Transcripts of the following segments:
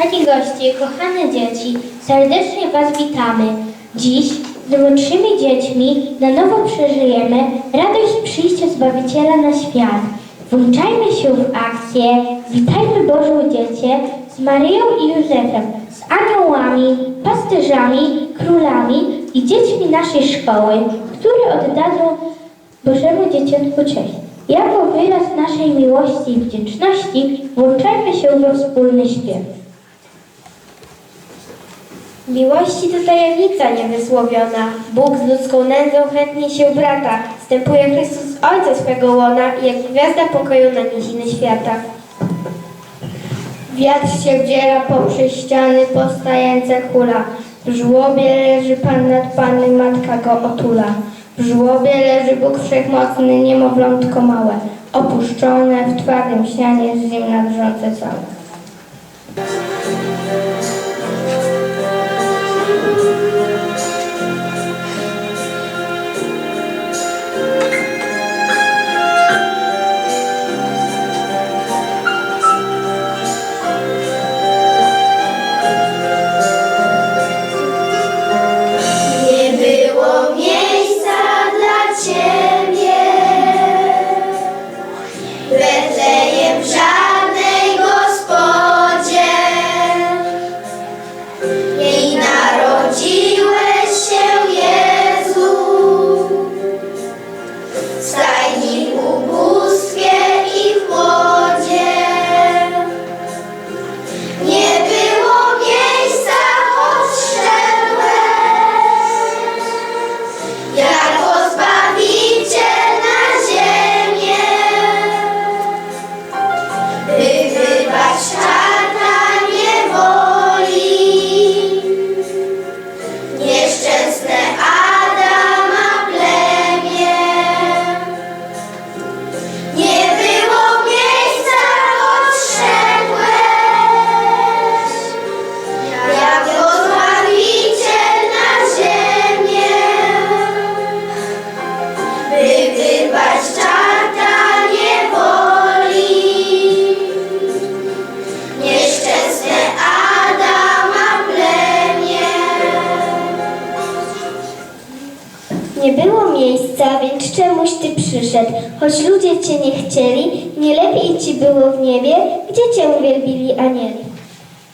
Kochani goście, kochane dzieci, serdecznie Was witamy. Dziś z młodszymi dziećmi na nowo przeżyjemy radość przyjścia Zbawiciela na świat. Włączajmy się w akcję, witajmy Boże Dziecię z Maryją i Józefem, z aniołami, pasterzami, królami i dziećmi naszej szkoły, które oddadzą Bożemu Dzieciątku cześć. Jako wyraz naszej miłości i wdzięczności włączajmy się we wspólny śpiew. Miłości to tajemnica niewysłowiona. Bóg z ludzką nędzą chętnie się brata. Wstępuje Chrystus Ojca swego łona i jak gwiazda pokoju na niziny świata. Wiatr się wdziera poprzez ściany, postające hula. W żłobie leży Pan nad Panny, Matka go otula. W żłobie leży Bóg Wszechmocny, niemowlątko małe, opuszczone w twardym śnianie z zimna drżące całe.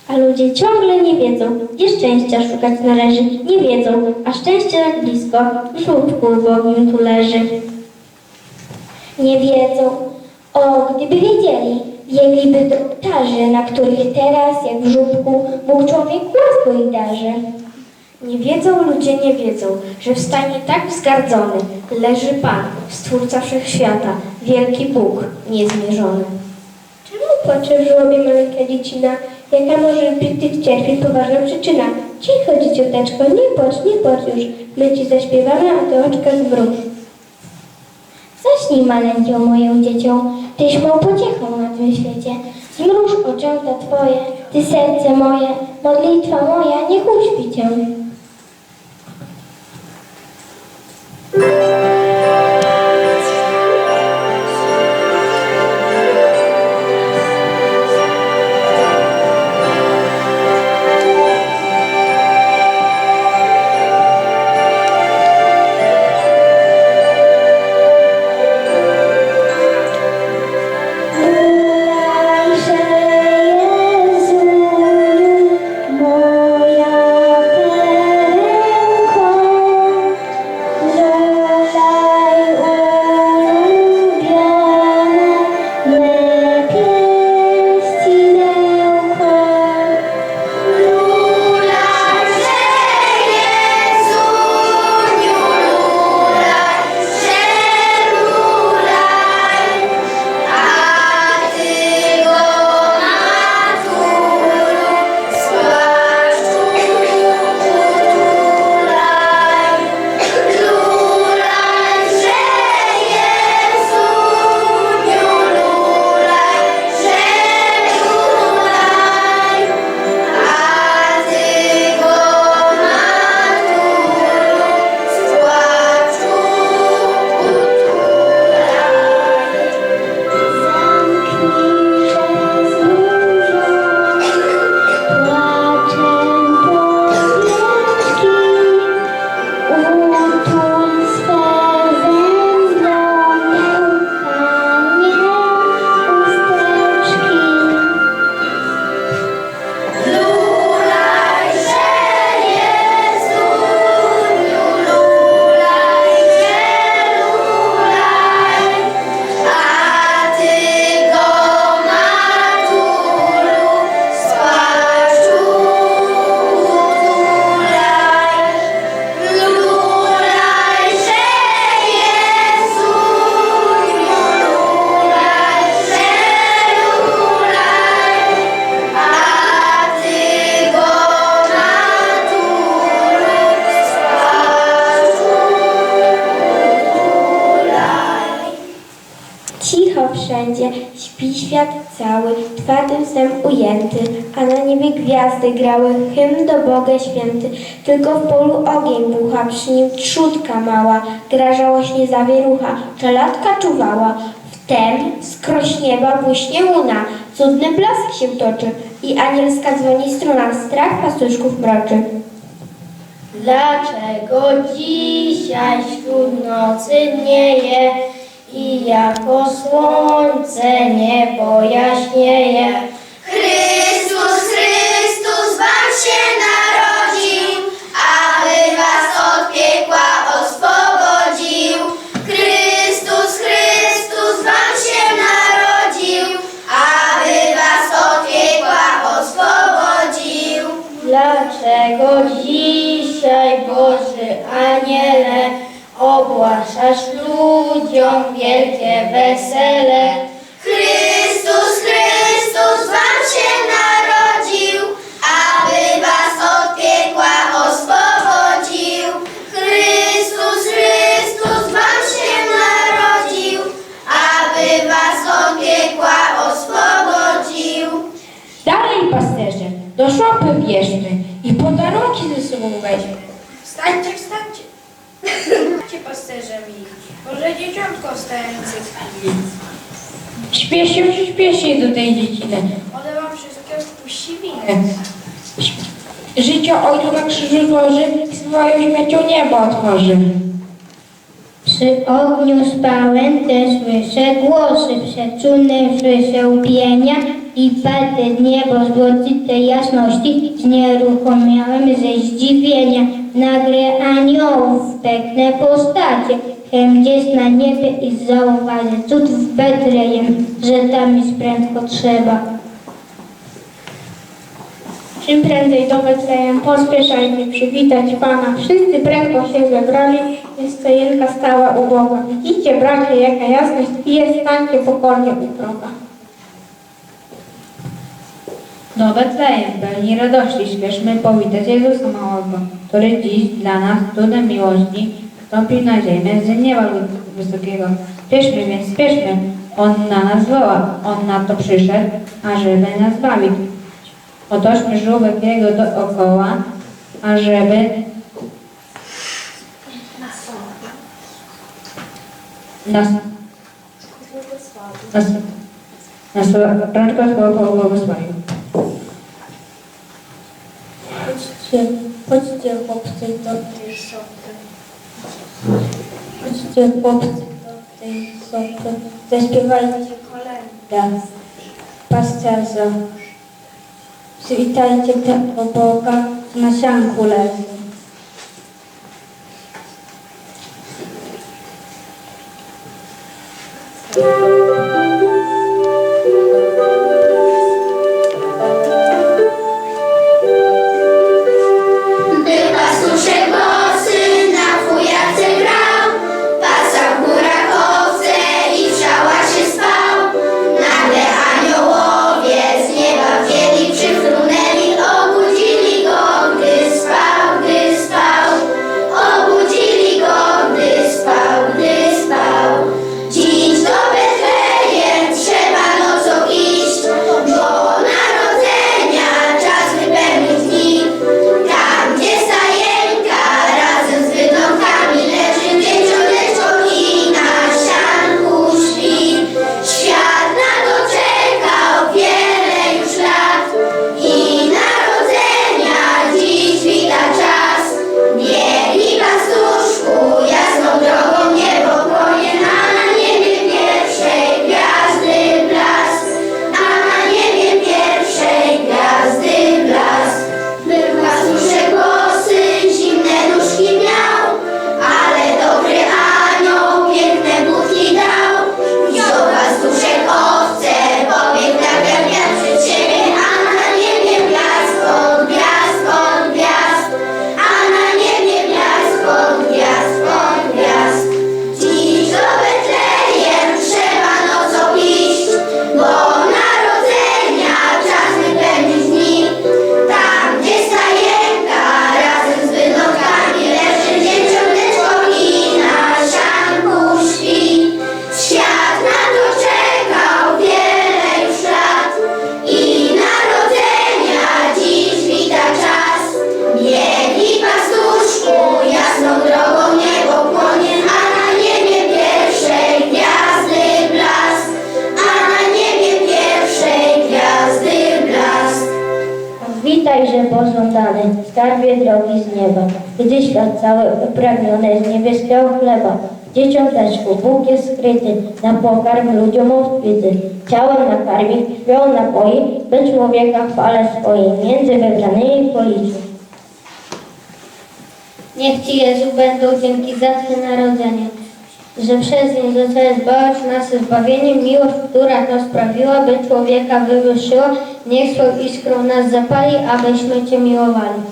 A ludzie ciągle nie wiedzą, gdzie szczęścia szukać należy. Nie wiedzą, a szczęście tak blisko, w żółtku ubogim tu leży. Nie wiedzą. O, gdyby wiedzieli, biegliby do ołtarzy, na których teraz, jak w żółtku, Bóg człowiek łaską ich darzy. Nie wiedzą ludzie, nie wiedzą, że w stanie tak wzgardzony leży Pan, Stwórca Wszechświata, wielki Bóg niezmierzony. Czemu płacze w żłobie maleńka dziecina? Jaka może być tych cierpień poważna przyczyna? Cicho, dzieciąteczko, nie płacz, nie płacz już. My Ci zaśpiewamy, a Ty oczka zmruż. Zaśnij maleńką moją dziecią, Tyś mą pociechą na tym świecie. Zmruż oczęta Twoje, Ty serce moje, modlitwa moja, niech uśpi Cię. Ujęty, a na niebie gwiazdy grały, hymn do Boga święty. Tylko w polu ogień bucha, przy nim trzutka mała, gra żałośnie zawierucha, czelatka czuwała. Wtem skroś nieba błyśnie łuna, cudny blask się toczy i anielska dzwoni struna, strach pastuszków mroczy. Dlaczego dzisiaj wśród nocy dnieje i jako słońce niebo jaśnieje? Ogłaszasz ludziom wielkie wesele? Chrystus, Śpiesz się, śpiesz się do tej dzieciny. One wam wszystkie. E, Życie ojcu na krzyżu złoży i swoją śmiercią niebo otworzy. Przy ogniu spałem, te słyszę głosy, przeczulne słyszę łpienia i patrzę w niebo z złocitej jasności, znieruchomiałem ze zdziwienia. Nagle aniołów w pekne postacie, gdzieś na niebie i zauważę cud w Betlejem, że tam jest prędko trzeba. Czym prędzej do Betlejem pospieszajmy przywitać Pana. Wszyscy prędko się zebrali, jest stojenka stała u Boga. Widzicie, bracie, jaka jasność i jest, stańcie pokornie u proga. Do Betlejem, pełni radości, śpieszmy powitać Jezusa małego, który dziś dla nas cudem miłości wstąpił na ziemię z nieba wysokiego. Spieszmy więc, spieszmy, On na nas woła, On na to przyszedł, ażeby nas bawić. Otoczmy żółbek Jego dookoła, ażeby nas, nas, nas rączka słowa błogosławił. Chodźcie, chodźcie chłopcy do sopy. Chodźcie chłopcy do tej sopy. Zaśpiewajcie kolędę. Pasterzo, przywitajcie tego Boga, co na sianku leży. Był pożądany, skarbie drogi z nieba, gdy świat cały upragniony z niebieskiego chleba. Dzieciąteczku Bóg jest skryty, na pokarm ludziom odkryty. Ciałem nakarmi, krwią napoi, by człowieka chwale swojej, między wybranymi policzył. Niech Ci Jezu będą dzięki za Twe narodzenie, że przez nie zostałeś zbawić nas zbawieniem, miłość, która to sprawiła, by człowieka wywyższyła, niech swą iskrą nas zapali, abyśmy Cię miłowali.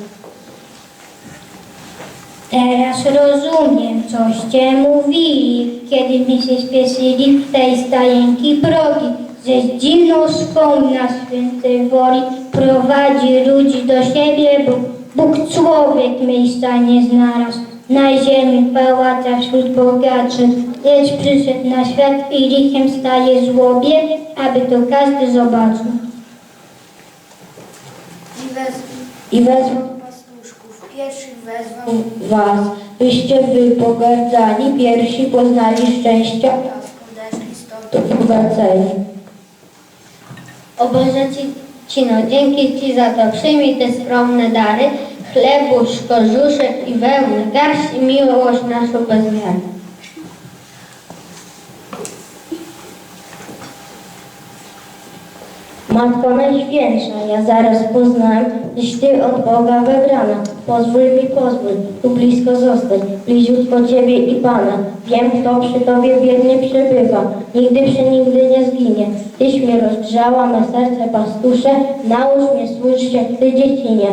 Teraz rozumiem, coście mówili, kiedy mi się śpieszyli w tej stajenki progi, że z dziwną szkołą na świętej woli prowadzi ludzi do siebie, bo Bóg człowiek miejsca nie znalazł. Na ziemi pałaca wśród bogaczy, lecz przyszedł na świat i lichem staje złobie, aby to każdy zobaczył. I wezwał I pastuszków, pierwszych wezwał Was, byście wy pogardzani, pierwsi poznali szczęścia, to bogaceni. O Boże Ci, Ci no, dzięki Ci za to przyjmij te skromne dary, chlebu, szkorzuszek i wełny, garść i miłość naszą bezmiarę. Matko Najświętsza, ja zaraz poznałem, żeś Ty od Boga wybrana. Pozwól mi, pozwól, tu blisko zostać, bliziutko Ciebie i Pana. Wiem, kto przy Tobie wiernie przebywa, nigdy przenigdy nie zginie. Tyś mnie rozgrzała, me serce pastusze, nałóż mnie jak Ty dziecinie.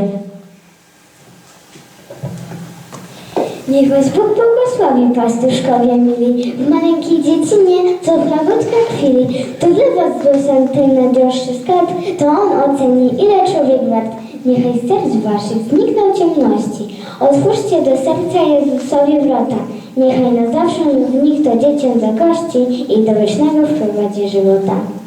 Niech was Bóg błogosławi, pastuszkowie mili, w maleńkiej dziecinie, co prawotka chwili. To dla was głosem ten najdroższy skarb, to on oceni, ile człowiek wart. Niechaj serc waszych znikną ciemności. Otwórzcie do serca Jezusowi wrota. Niechaj na zawsze w nich to dziecię zagości i do wiecznego wprowadzi żywota.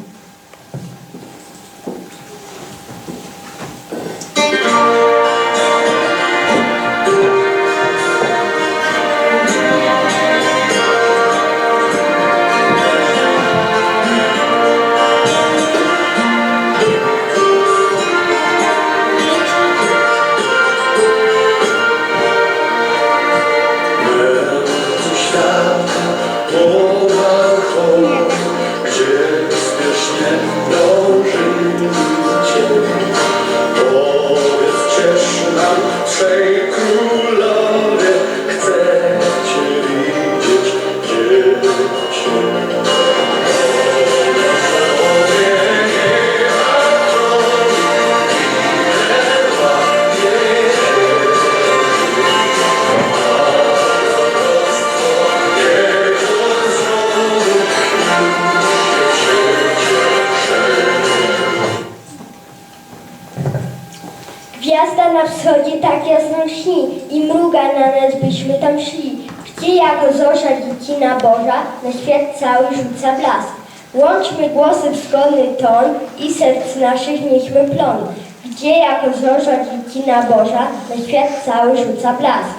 Cały rzuca blask. Łączmy głosy w zgodny ton i serc naszych niechmy plon. Gdzie jako zorza dzicina Boża na świat cały rzuca blask.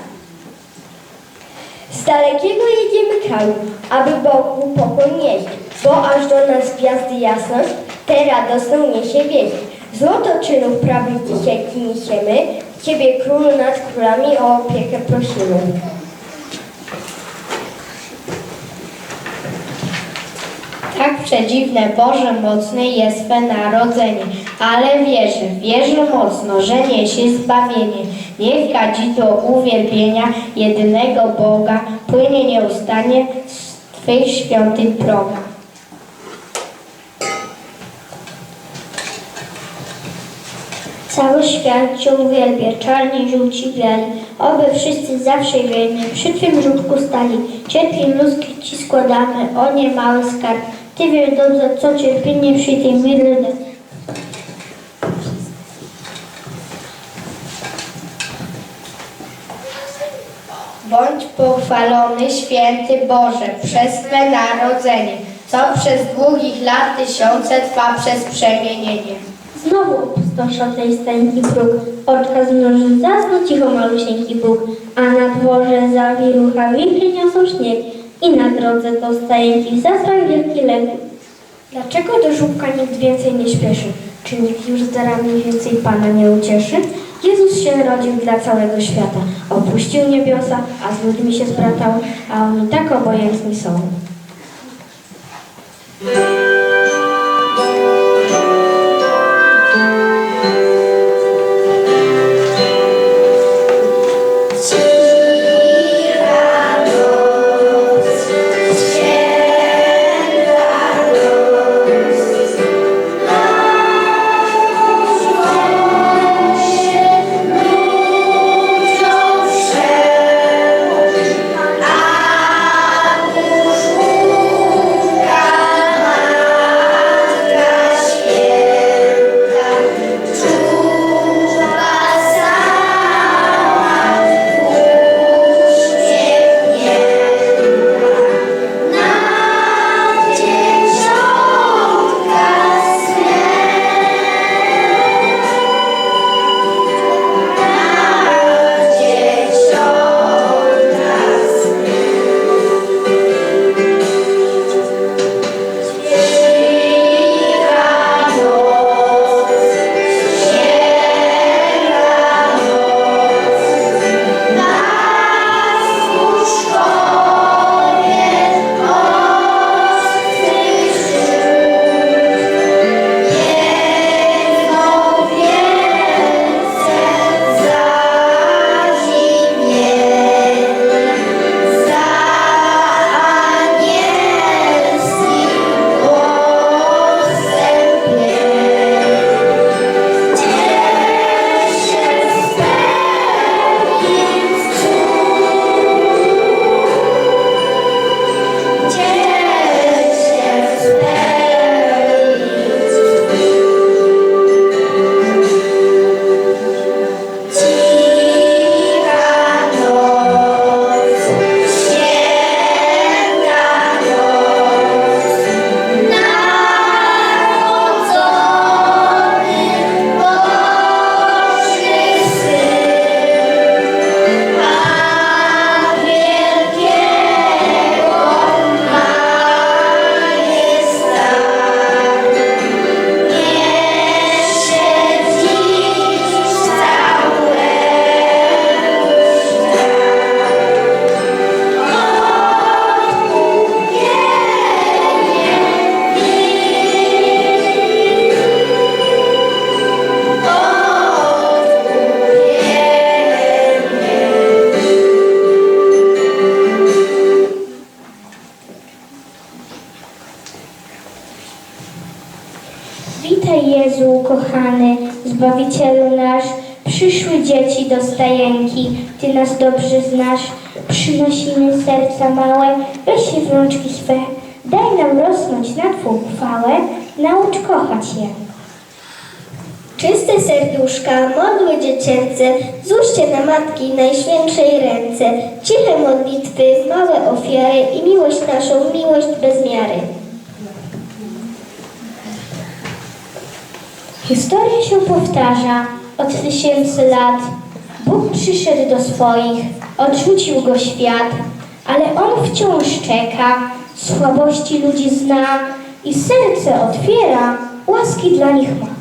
Z dalekiego jedziemy kraju, aby Bogu pokój nieść, bo aż do nas gwiazdy jasność, tę radosną niesie wieść. Złoto czynów prawych dzisiaj niesiemy, Ciebie królu nad królami o opiekę prosimy. Tak przedziwne Boże mocne jest Twe narodzenie, ale wierzę, wierzę mocno, że niesie zbawienie. Niech kadzidło uwielbienia jedynego Boga płynie nieustannie z Twych świątyń proga. Cały świat Cię uwielbia, czarni, żółci, biali, oby wszyscy zawsze wierni przy Twym żółtku stali. Cierpień ludzkich Ci składamy, o nie mały skarb. Ty wiesz dobrze, co cierpienie przy tej da. Bądź pochwalony, święty Boże, przez Twe narodzenie, co przez długich lat tysiące trwa przez przemienienie. Znowu opustosza tej stańki próg, oczka zmruży, zasnął cicho malusieńki Bóg, a na dworze zawirucha wichry niosą śnieg i na drodze to stajenki zasrał wielki lek. Dlaczego do żółka nikt więcej nie śpieszy? Czy nikt już darami więcej Pana nie ucieszy? Jezus się rodził dla całego świata. Opuścił niebiosa, a z ludźmi się zbratał, a oni tak obojętni są. Zbawicielu nasz, przyszły dzieci do stajenki, Ty nas dobrze znasz, przynosimy serca małe, weź się w rączki swe, daj nam rosnąć na Twą chwałę, naucz kochać je. Czyste serduszka, modły dziecięce, złóżcie na Matki Najświętszej ręce, ciche modlitwy, małe ofiary i miłość naszą, miłość bez miary. Historia się powtarza od tysięcy lat. Bóg przyszedł do swoich, odrzucił go świat, ale on wciąż czeka, słabości ludzi zna i serce otwiera, łaski dla nich ma.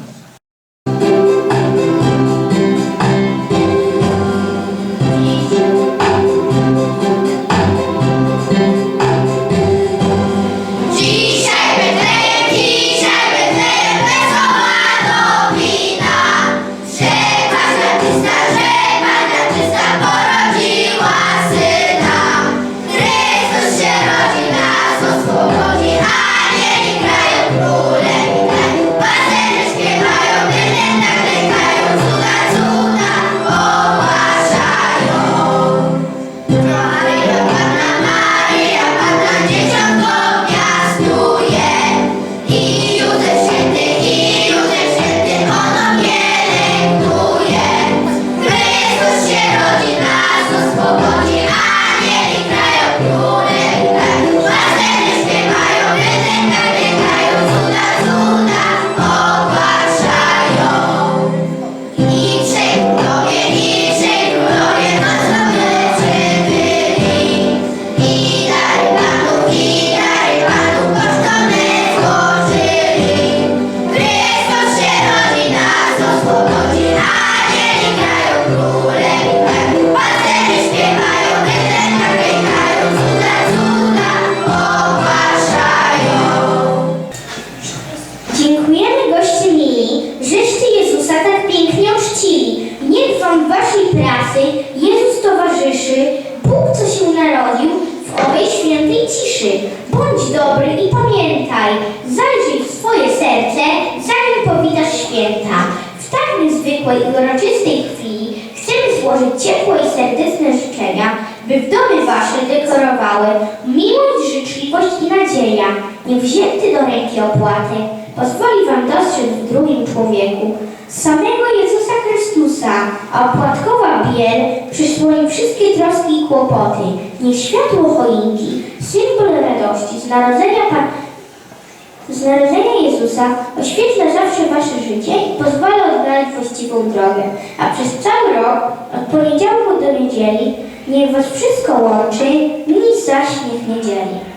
By w domy wasze dekorowały miłość, życzliwość i nadzieja, niewzięty do ręki opłaty. Pozwoli wam dostrzec w drugim człowieku samego Jezusa Chrystusa, a opłatkowa biel przysłoni wszystkie troski i kłopoty. Niech światło choinki, symbol radości z narodzenia Jezusa oświetla zawsze wasze życie i pozwala odnaleźć właściwą drogę, a przez cały rok, od poniedziałku do niedzieli, niech was wszystko łączy, nic zaś niech nie dzieli.